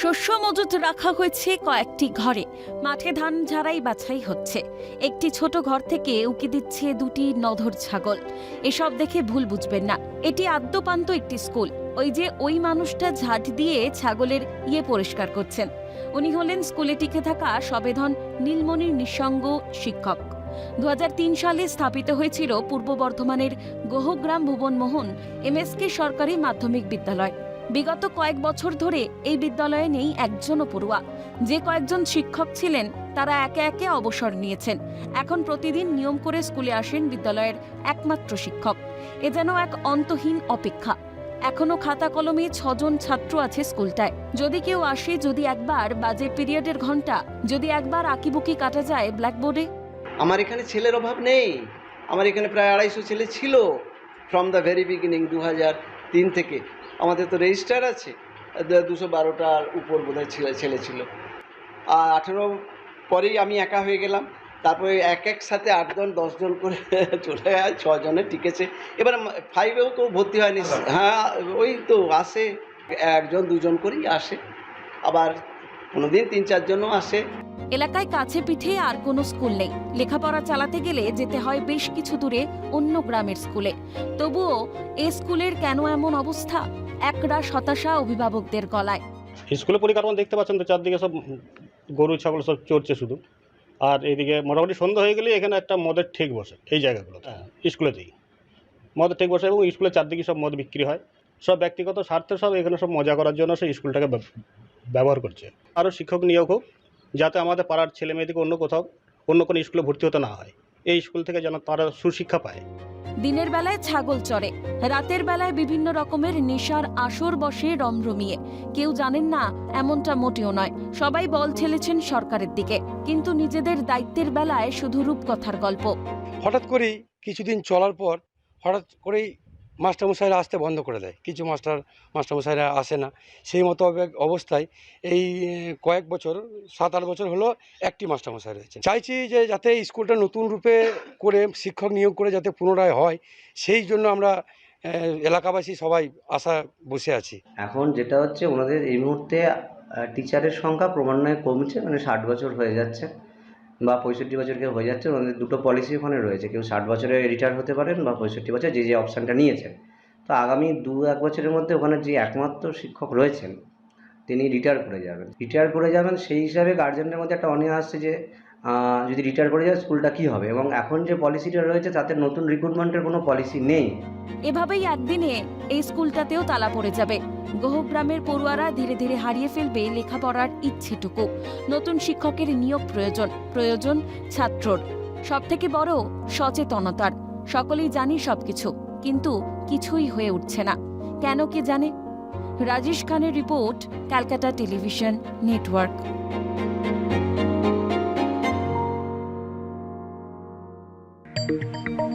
শস্য মজুত রাখা হয়েছে কয়েকটি ঘরে। মাঠে ধান ঝাড়াই বাছাই হচ্ছে। একটি ছোট ঘর থেকে উকি দিচ্ছে দুটি নধর ছাগল। এসব দেখে ভুল বুঝবেন না। এটি আদ্যপান্ত একটি স্কুল। ওই যে ওই মানুষটা ঝাঁট দিয়ে ছাগলের ইয়ে পরিষ্কার করছেন। উনি হলেন স্কুলে টিকে থাকা সবেধন নীলমণির নিঃসঙ্গ শিক্ষক। দু হাজার তিন সালে স্থাপিত হয়েছিল পূর্ব বর্ধমানের গোহগ্রাম ভুবনমোহন, এমএসকে সরকারি মাধ্যমিক বিদ্যালয়। বিগত কয়েক বছর ধরে এই বিদ্যালয়ে নেই একজনও পড়ুয়া। যে কয়েকজন শিক্ষক ছিলেন, তারা একে একে অবসর নিয়েছেন। এখন প্রতিদিন নিয়ম করে স্কুলে আসেন বিদ্যালয়ের একমাত্র শিক্ষক। এ যেন এক অন্তহীন অপেক্ষা। এখনও খাতা কলমে ছজন ছাত্র আছে স্কুলটায়। যদি কেউ আসে, যদি একবার, বাজে পিরিয়ডের ঘণ্টা, যদি একবার আঁকিবুকি কাটা যায় ব্ল্যাকবোর্ডে? আমার এখানে ছেলের অভাব নেই। আমার এখানে প্রায় আড়াইশো ছেলে ছিল। ফ্রম দ্য ভেরি বিগিনিং দু তিন থেকে। আমাদের তো রেজিস্টার আছে। দুশো বারোটার উপর বোধহয় ছেলে ছেলে ছিল। আর আঠেরো পরেই আমি একা হয়ে গেলাম। তারপরে এক এক সাথে আটজন দশজন করে চলে যায় ছজনে টিকেছে এবার ফাইভেও কেউ ভর্তি হয়নি। হ্যাঁ ওই তো আসে। একজন, দুজন করেই আসে। আবার কোনোদিন তিন চারজনও আসে। এলাকায় কাছে পিঠে আর কোনো স্কুল নেই। লেখাপড়া চালাতে গেলে যেতে হয় বেশ কিছু দূরে, অন্য গ্রামের স্কুলে। তবুও এ স্কুলের কেন এমন অবস্থা? একরা হতাশা অভিভাবকদের গলায়। স্কুলের পরিকাঠামো দেখতে পাচ্ছেন তো চারদিকে সব গরু ছাগল সব চড়ছে শুধু। আর এদিকে মোটামুটি সন্ধ্যা হয়ে গেলে এখানে একটা মদের ঠেক বসে এই জায়গাগুলোতে স্কুলেতেই। মদের ঠেক বসে এবং স্কুলের চারদিকে সব মদ বিক্রি হয়। সব ব্যক্তিগত স্বার্থে সব এখানে সব মজা করার জন্য সেই স্কুলটাকে ব্যবহার করছে। আরও শিক্ষক নিয়োগ হোক যাতে আমাদের পাড়ার ছেলে মেয়েদেরকে অন্য কোথাও অন্য কোনো স্কুলে ভর্তি হতে না হয়। এই স্কুল থেকে যেন তারা সুশিক্ষা পায়। দিনের বেলায় ছাগল চড়ে রাতের বেলায় বিভিন্ন রকমের নেশার আসর বসে রমরমিয়ে কেউ জানেন না এমনটা মোটেও নয়। সবাই বল ছেলেছেন সরকারের দিকে কিন্তু নিজেদের দায়িত্বের বেলায় শুধু রূপকথার গল্প। হঠাৎ করেই কিছুদিন চলার পর হঠাৎ করেই মাস্টারমশাইরা আসতে বন্ধ করে দেয়। কিছু মাস্টার, মাস্টারমশাইরা আসে না। সেই মতো অবে- অবস্থায় এই কয়েক বছর সাত আট বছর হলো একটি মাস্টারমশাই রয়েছে। চাইছি যে যাতে স্কুলটা নতুন রূপে করে শিক্ষক নিয়োগ করে যাতে পুনরায় হয়, সেই জন্য আমরা এলাকাবাসী সবাই আশা বসে আছি। এখন যেটা হচ্ছে, ওনাদের এই মুহূর্তে টিচারের সংখ্যা ক্রমান্বয়ে কমছে মানে ষাট বছর হয়ে যাচ্ছে। বা পঁয়ষট্টি বছর কেউ হয়ে যাচ্ছে ওদের দুটো পলিসি ওখানে রয়েছে। কেউ ষাট বছরে রিটায়ার হতে পারেন বা পঁয়ষট্টি বছর যে যে অপশানটা নিয়েছেন। তো আগামী দু এক বছরের মধ্যে ওখানে যে একমাত্র শিক্ষক রয়েছেন, তিনি রিটায়ার করে যাবেন। রিটায়ার করে যাবেন সেই হিসাবে গার্জেনদের মধ্যে একটা অনীহা আসছে যে যদি রিটায়ার করে যায় স্কুলটা কি হবে? এবং এখন যে পলিসিটা রয়েছে, তাতে নতুন রিক্রুটমেন্টের কোনো পলিসি নেই? এভাবেই একদিনে এই স্কুলটাতেও তালা পড়ে যাবে। গোহগ্রামের পড়ুয়ারা ধীরে ধীরে হারিয়ে ফেলবে লেখাপড়ার ইচ্ছেটুকু। নতুন শিক্ষকের নিয়োগ প্রয়োজন প্রয়োজন ছাত্রর। সব থেকে বড় সচেতনতার। সকলেই জানি সবকিছু, কিন্তু কিছুই হয়ে উঠছে না। কেন কে জানে? রাজেশ খানের report, Calcutta television network. Música